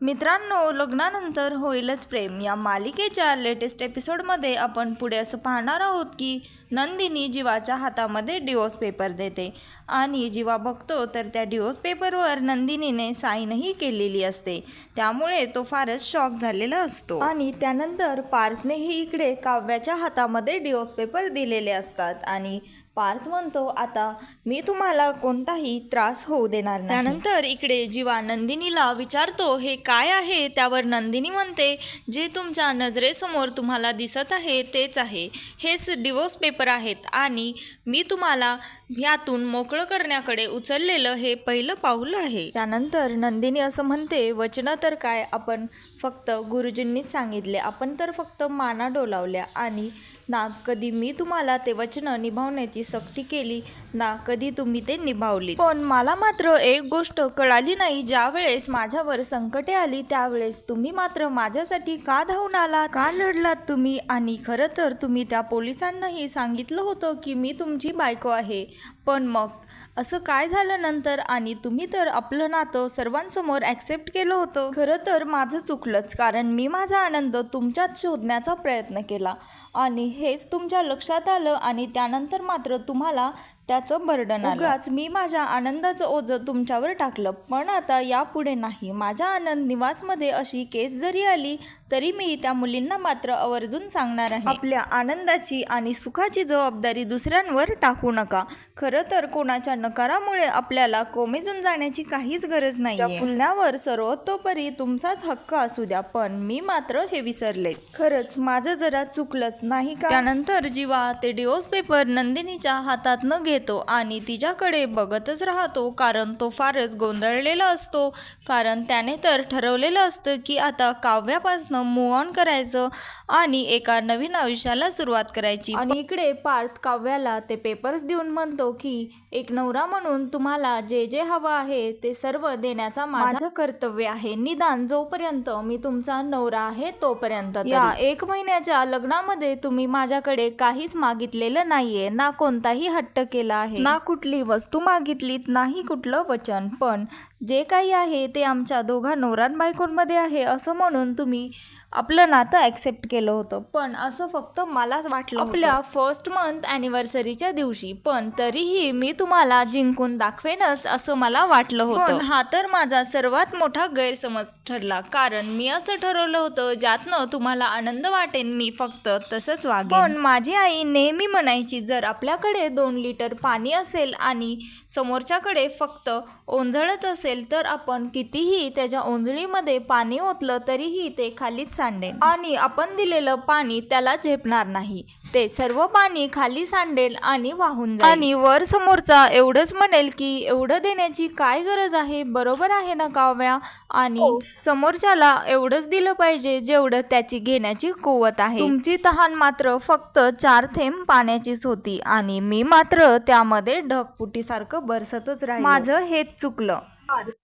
मित्रांनो लग्नानंतर होईलच प्रेम. या मालिकेच्या लेटेस्ट एपिसोडमध्ये आपण पुढे असं पाहणार आहोत की नंदिनी जीवाच्या हातामध्ये डिवोर्स पेपर देते. आणि जीवा बघतो तर त्या डिवोर्स पेपरवर नंदिनीने साईनही केलेली असते. त्यामुळे तो फारच शॉक झालेला असतो. आणि त्यानंतर पार्थनेही इकडे काव्याच्या हातामध्ये डिवोर्स पेपर दिलेले असतात. आणि पार्थ म्हणतो आता मी तुम्हाला कोणताही त्रास होऊ देणार नाही. त्यानंतर इकडे जीवा नंदिनीला विचारतो हे काय आहे? त्यावर नंदिनी म्हणते जे तुमच्या नजरेसमोर तुम्हाला दिसत आहे तेच आहे. हेच डिवोर्स पेपर आहेत आणि मी तुम्हाला ह्यातून मोकळं करण्याकडे उचललेलं हे पहिलं पाऊल आहे. त्यानंतर नंदिनी असं म्हणते वचनं तर काय? आपण फक्त गुरुजींनीच सांगितले. आपण तर फक्त माना डोलावल्या आणि ना कधी मी तुम्हाला ते वचनं निभावण्याची सक्ती केली ना कधी तुम्ही ते निभावली. पण मला मात्र एक गोष्ट कळाली नाही. ज्या वेळेस माझ्यावर संकटे आली त्यावेळेस तुम्ही मात्र माझ्यासाठी का धावून आलात? का लढलात तुम्ही? आणि खरं तर तुम्ही त्या पोलिसांनाही सांगितलं होतं की मी तुमची बायको आहे. पण मग असं काय झालं नंतर? आणि तुम्ही तर आपलं नातं सर्वांसमोर ॲक्सेप्ट केलं होतं. खरं तर माझं चुकलंच कारण मी माझा आनंद तुमच्यात शोधण्याचा प्रयत्न केला. आणि हेच तुमच्या लक्षात आलं आणि त्यानंतर मात्र तुम्हाला त्याचं बर्डन उगाच मी माझ्या आनंदाचं ओझं तुमच्यावर टाकलं. पण आता यापुढे नाही. माझ्या आनंद निवासमध्ये अशी केस जरी आली तरी मी त्या मुलींना मात्र आवर्जून सांगणार आहे. आपल्या आनंदाची आणि सुखाची जबाबदारी दुसऱ्यांवर टाकू नका. खरं तर कोणाच्या नकारामुळे आपल्याला कोमेजून जाण्याची काहीच गरज नाही फुलण्यावर सर्वतोपरी तुमचाच हक्क असू द्या पण मी मात्र हे विसरले. खरंच माझं जरा चुकलंच नाही का? त्यानंतर जीवा ते डिवोर्स पेपर नंदिनीच्या हातात न घेतो आणि तिच्याकडे बघतच राहतो कारण तो फारच गोंधळलेला असतो. कारण त्याने तर ठरवलेलं असतं की आता काव्यापासनं मूव ऑन करायचं आणि एका नवीन आयुष्याला सुरुवात करायची. आणि इकडे पार्थ काव्याला ते पेपर्स देऊन म्हणतो की एक नवरा म्हणून तुम्हाला जे जे हवं आहे ते सर्व देण्याचा माझं कर्तव्य आहे. निदान जोपर्यंत मी तुमचा नवरा आहे तोपर्यंत या एक महिन्याच्या लग्नामध्ये तुम्ही माझ्याकडे काहीच मागितलेलं नाहीये. ना कोणताही हट्ट केला आहे. ना कुठली वस्तू मागितलीत नाही कुठलं वचन. पण जे काही आहे ते आमच्या दोघा नवरान बायकोंमध्ये आहे असं म्हणून तुम्ही आपलं नातं ॲक्सेप्ट केलं होतं. पण असं फक्त मलाच वाटलं आपल्या फर्स्ट मंथ ॲनिव्हर्सरीच्या दिवशी पण तरीही मी तुम्हाला जिंकून दाखवेनच असं मला वाटलं होतं. हा तर माझा सर्वात मोठा गैरसमज ठरला. कारण मी असं ठरवलं होतं ज्यातनं तुम्हाला आनंद वाटेन मी फक्त तसंच वागेन. पण माझी आई नेहमी म्हणायची जर आपल्याकडे दोन लिटर पाणी असेल आणि समोरच्याकडे फक्त ओंजळत असेल तर आपण कितीही त्याच्या ओंजळीमध्ये पाणी ओतलं तरीही ते खालीच सांडेन. आणि आपण दिलेलं पाणी त्याला झेपणार नाही. ते सर्व पाणी खाली सांडेल आणि वाहून जाईल. आणि वर समोरचा एवढंच म्हणेल की एवढं देण्याची काय गरज आहे? बरोबर आहे ना काव्या? आणि समोरच्याला एवढंच दिलं पाहिजे जेवढं त्याची घेण्याची कुवत आहे. तुमची तहान मात्र फक्त चार थेंब पाण्याचीच होती आणि मी मात्र त्यामध्ये ढगफुटीसारखं बरसतच राहील. माझं हेच चुकलं.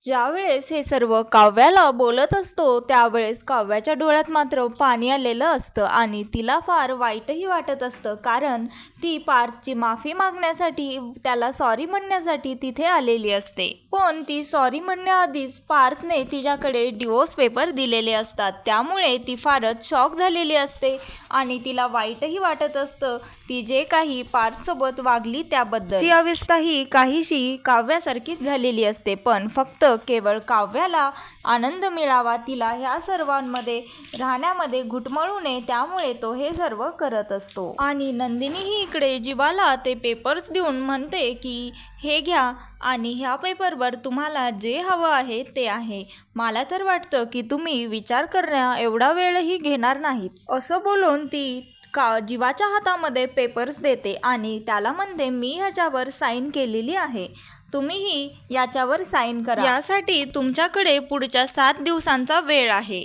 ज्या वेळेस हे सर्व काव्याला बोलत असतो त्यावेळेस काव्याच्या डोळ्यात मात्र पाणी आलेलं असतं आणि तिला फार वाईटही वाटत असतं. कारण ती पार्थची माफी मागण्यासाठी त्याला सॉरी म्हणण्यासाठी तिथे आलेली असते. पण ती सॉरी म्हणण्याआधीच पार्थने तिच्याकडे डिवोर्स पेपर दिलेले असतात. त्यामुळे ती फारच शॉक झालेली असते आणि तिला वाईटही वाटत असतं. ती जे काही पार्थसोबत वागली त्याबद्दल. ची अवस्था ही काहीशी काव्यासारखीच झालेली असते पण फक्त केवळ काव्याला आनंद मिळावा तिला ह्या सर्वांमध्ये राहण्यामध्ये घुटमळू नये त्यामुळे तो हे सर्व करत असतो. आणि नंदिनीही इकडे जीवाला ते पेपर्स देऊन म्हणते की हे घ्या आणि ह्या पेपरवर तुम्हाला जे हवं आहे ते आहे. मला तर वाटतं की तुम्ही विचार करण्या एवढा वेळही घेणार नाहीत. असं बोलून ती का जीवाच्या हातामध्ये पेपर्स देते आणि त्याला म्हणते मी ह्याच्यावर साईन केलेली आहे. तुम्हीही याच्यावर साईन करा. यासाठी तुमच्याकडे पुढच्या सात दिवसांचा वेळ आहे.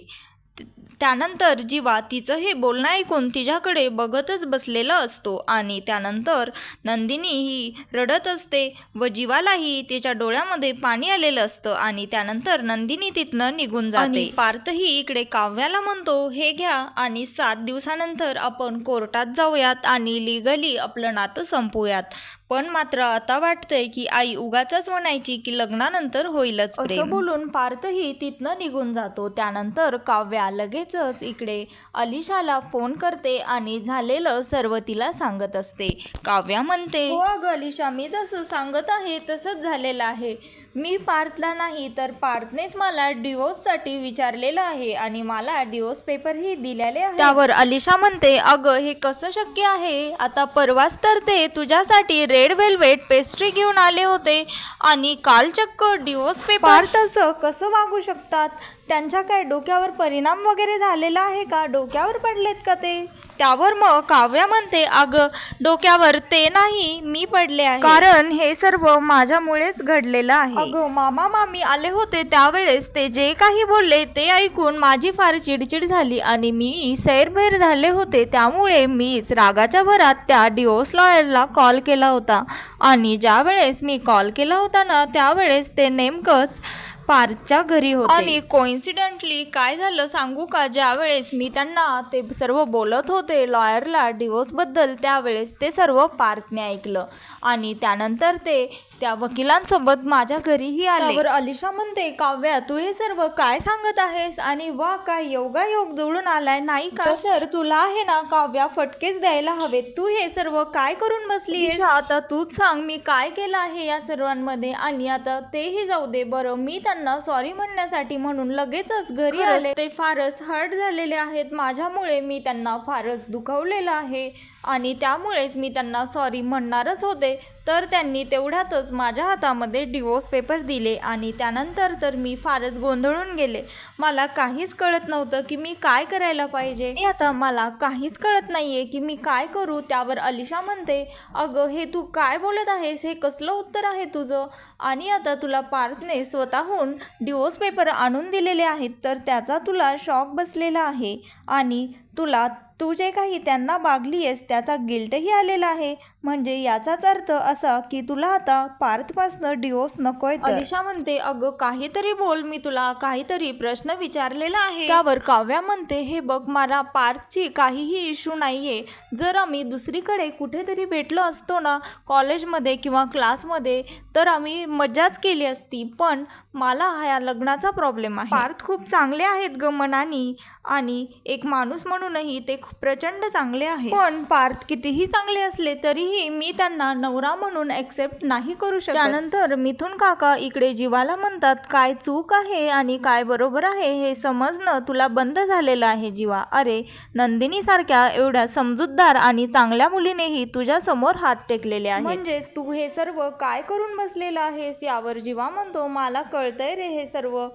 त्यानंतर जीवा तिचं हे बोलणं ऐकून तिच्याकडे बघतच बसलेलं असतो आणि त्यानंतर नंदिनी ही रडत असते व जीवालाही तिच्या डोळ्यामध्ये पाणी आलेलं असतं आणि त्यानंतर नंदिनी तिथनं निघून जाते. पार्थही इकडे काव्याला म्हणतो हे घ्या आणि सात दिवसानंतर आपण कोर्टात जाऊयात आणि लिगली आपलं नातं संपूयात पण मात्र आता वाटतंय की आई उगाच म्हणायची की लग्नानंतर होईलच असं बोलून पार्थही तिथनं निघून जातो. त्यानंतर काव्या लगेचच इकडे अलिशाला फोन करते आणि झालेलं सर्व तिला सांगत असते. काव्या म्हणते हो अगं अलिशा मी जसं सांगत आहे तसंच झालेलं आहे. मी पार्थला नाही तर पार्थनेच मला डिवोर्ससाठी विचारलेलं आहे आणि मला डिवोर्स पेपरही दिलेले आहे. त्यावर अलिशा म्हणते अगं हे कसं शक्य आहे? आता परवाच तर ते तुझ्यासाठी रेड वेल्वेट पेस्ट्री घेऊन आले होते आणि काल चक्क डिवोर्स पेपर पार्थ असं कसं वागू शकतात? त्यांच्या काय डोक्यावर परिणाम वगैरे झालेला आहे का? डोक्यावर पडलेत का ते? त्यावर मग काव्या म्हणते अगं डोक्यावर ते नाही मी पडले आहे. कारण हे सर्व माझ्यामुळेच घडलेलं आहे. अगं मामा मामी आले होते त्यावेळेस ते जे काही बोलले ते ऐकून माझी फार चिडचिड झाली आणि मी सैरभैर झाले होते. त्यामुळे मीच रागाच्या भरात त्या डिओस लॉयरला कॉल केला होता. आणि ज्यावेळेस मी कॉल केला होता ना त्यावेळेस ते नेमकंच पार्थच्या घरी होते. आणि कोइन्सिडेंटली काय झालं सांगू का? ज्या वेळेस मी त्यांना ते सर्व बोलत होते लॉयरला डिवोर्सबद्दल त्यावेळेस ते सर्व पार्थने ऐकलं. आणि त्यानंतर ते त्या वकिलांसोबत माझ्या घरीही आले. त्यावर अलिशा म्हणते काव्या तू हे सर्व काय सांगत आहेस? आणि वा काय योगा योग जुळून आलाय नाही का? तर तुला आहे ना काव्या फटकेच द्यायला हवेत. तू हे सर्व काय करून बसली आता तूच सांग मी काय केलं आहे या सर्वांमध्ये? आणि आता तेही जाऊ दे बरं मी त्यांना सॉरी म्हणण्यासाठी म्हणून लगेचच घरी आले. ते फारच हर्ट झालेले आहेत. माझ्यामुळे मी त्यांना फारच दुखवलेलं आहे आणि त्यामुळेच मी त्यांना सॉरी म्हणणारच होते. तर त्यांनी तेवढ्यातच माझ्या हातामध्ये डिवोर्स पेपर दिले आणि त्यानंतर तर मी फारच गोंधळून गेले. मला काहीच कळत नव्हतं की मी काय करायला पाहिजे. आता मला काहीच कळत नाहीये की मी काय करू त्यावर अलिशा म्हणते अगं हे तू काय बोलत आहेस? हे कसलं उत्तर आहे तुझं? आणि आता तुला पार्थने स्वतःहून डिवोर्स पेपर आणून दिलेले आहेत तर त्याचा तुला शॉक बसलेला आहे आणि तुला तू जे काही त्यांना बागली आहेस त्याचा गिल्टही आलेला आहे. म्हणजे याचाच अर्थ असा की तुला आता पार्थपासनं डिवोर्स नकोय अलिशा म्हणते अगं काहीतरी बोल मी तुला काहीतरी प्रश्न विचारलेला आहे. त्यावर काव्या म्हणते हे बघ मला पार्थची काहीही इश्यू नाहीये. जर आम्ही दुसरीकडे कुठेतरी भेटलो असतो ना कॉलेजमध्ये किंवा क्लासमध्ये तर आम्ही मजाच केली असती. पण मला हा लग्नाचा प्रॉब्लेम आहे. पार्थ खूप चांगले आहेत ग मनानी. आणि एक माणूस म्हणूनही ते खूप प्रचंड चांगले आहे. पण पार्थ कितीही चांगले असले तरीही मी त्यांना नवरा म्हणून एक्सेप्ट नाही करू शकत. त्यानंतर मिथुन काका इकडे जीवाला म्हणतात काय चूक आहे आणि काय बरोबर आहे हे समजणं तुला बंद झालेलं आहे जीवा. अरे नंदिनी सारख्या एवढ्या समजूतदार आणि चांगल्या मुलीनेही तुझ्या समोर हात टेकलेले आहे म्हणजेच तू हे सर्व काय करून बसलेलं आहेस यावर जीवा म्हणतो मला कळतंय रे हे सर्व.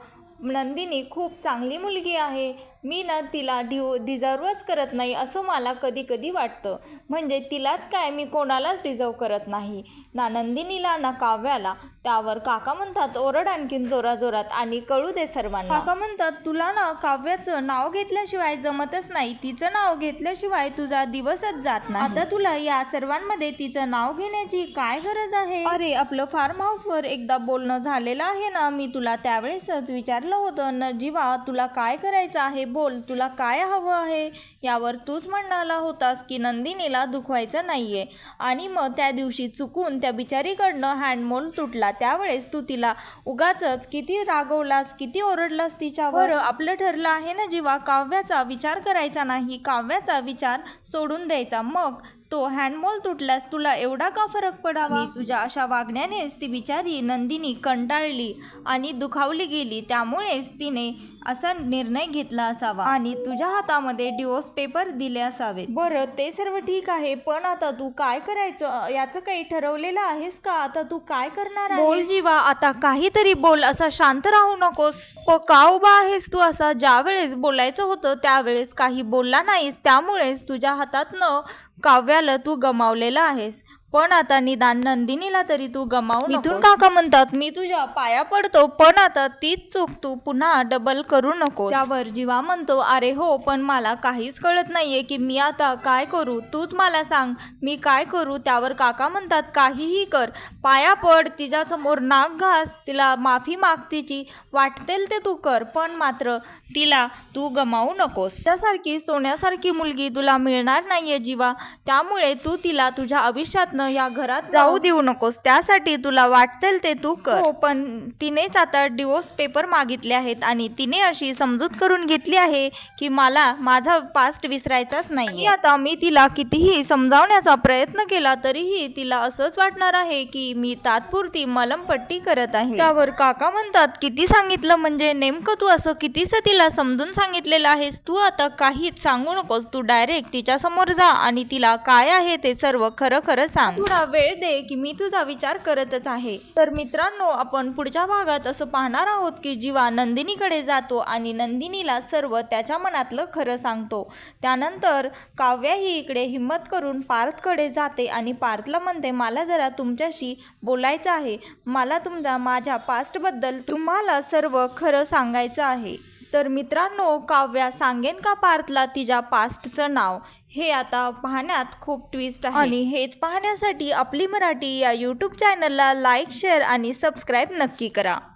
नंदिनी खूप चांगली मुलगी आहे. मी ना तिला डिव डिझर्वच करत नाही असं मला कधी कधी वाटतं. म्हणजे तिलाच काय मी कोणालाच डिझर्व करत नाही. ना नंदिनीला ना काव्याला. त्यावर काका म्हणतात ओरड आणखीन जोराजोरात आणि कळू दे सर्वांना. काका म्हणतात तुला ना काव्याचं नाव घेतल्याशिवाय जमतच नाही. तिचं नाव घेतल्याशिवाय तुझा दिवसच जात नाही. आता तुला या सर्वांमध्ये तिचं नाव घेण्याची काय गरज आहे? अरे आपलं फार्म हाऊसवर एकदा बोलणं झालेलं आहे ना. मी तुला त्यावेळेसच विचारलं होतं न जीवा तुला काय करायचं आहे? बोल तुला काय हवं आहे? यावर तूच म्हणाला होतास की नंदिनीला दुखवायचं नाहीये. आणि मग त्या दिवशी चुकून त्या बिचारीकडनं हँडमोल तुटला. त्यावेळेस तू तिला उगाचच किती रागवलास किती ओरडलास तिच्यावर? आपलं ठरलं आहे ना जीवा काव्याचा विचार करायचा नाही काव्याचा विचार सोडून द्यायचा. मग तो हँडमोल तुटल्यास तुला एवढा का फरक पडावा? तुझ्या अशा वागण्यानेच ती बिचारी नंदिनी कंटाळली आणि दुखावली गेली. त्यामुळेच तिने असा निर्णय घेतला असावा आणि तुझ्या हातामध्ये डिवोर्स पेपर दिले असावेत. बरं ते सर्व ठीक आहे पण आता तू काय करायचं? याचं काही ठरवलेलं आहेस का? आता तू काय करणार बोल जीवा आता काहीतरी बोल असा शांत राहू नकोस. का उभा आहेस तू असा? ज्या वेळेस बोलायचं होतं त्यावेळेस काही बोलला नाहीस. त्यामुळेच तुझ्या हातातनं काव्याला तू गमावलेला आहेस. पण आता निदान नंदिनीला तरी तू गमावू इथून काका म्हणतात मी तुझ्या पाया पडतो पण आता तीच चूक तू पुन्हा डबल करू नको त्यावर जीवा म्हणतो अरे हो पण मला काहीच कळत नाहीये की मी आता काय करू? तूच मला सांग मी काय करू? त्यावर काका म्हणतात काहीही कर. पाया पड तिच्या समोर नाक घास तिला माफी माग तिची वाटतेल ते तू कर पण मात्र तिला तू गमावू नकोस. त्यासारखी सोन्यासारखी मुलगी तुला मिळणार नाहीये जीवा. त्यामुळे तू तिला तुझ्या आयुष्यात प्रयत्न या घरात जाऊ देऊ नकोस. त्यासाठी तुला वाटतेल ते तू कर. हो पण तिनेच आता डिवोर्स पेपर मागितले आहेत आणि तिने अशी समजूत करून घेतली आहे की मला माझा पास्ट विसरायचाच नाही आता मी तिला कितीही समजावण्याचा प्रयत्न केला तरीही तिला असंच वाटणार आहे की मी तात्पुरती मलमपट्टी करत आहे. त्यावर काका म्हणतात किती सांगितलं म्हणजे नेमकं तू असं कितीच तिला समजून सांगितलेलं आहेस? तू आता काहीच सांगू नकोस. तू डायरेक्ट तिच्या समोर जा आणि तिला काय आहे ते सर्व खरं खरं सांग. थोडा वेळ दे की मी तुझा विचार करतच आहे. तर मित्रांनो आपण पुढच्या भागात असं पाहणार आहोत की जीवा नंदिनीकडे जातो आणि नंदिनीला सर्व त्याच्या मनातलं खरं सांगतो. त्यानंतर काव्या ही इकडे हिंमत करून पार्थकडे जाते आणि पार्थला म्हणते मला जरा तुमच्याशी बोलायचं आहे. मला तुमचा माझ्या पास्टबद्दल तुम्हाला सर्व खरं सांगायचं आहे. तर मित्रांनो काव्या सांगेन का पार्थला तिच्या पास्टचं नाव? हे आता पाहण्यात खूप ट्विस्ट आहे. आणि हेच पाहण्यासाठी आपली मराठी या यूट्यूब चॅनलला लाईक शेअर आणि सबस्क्राईब नक्की करा.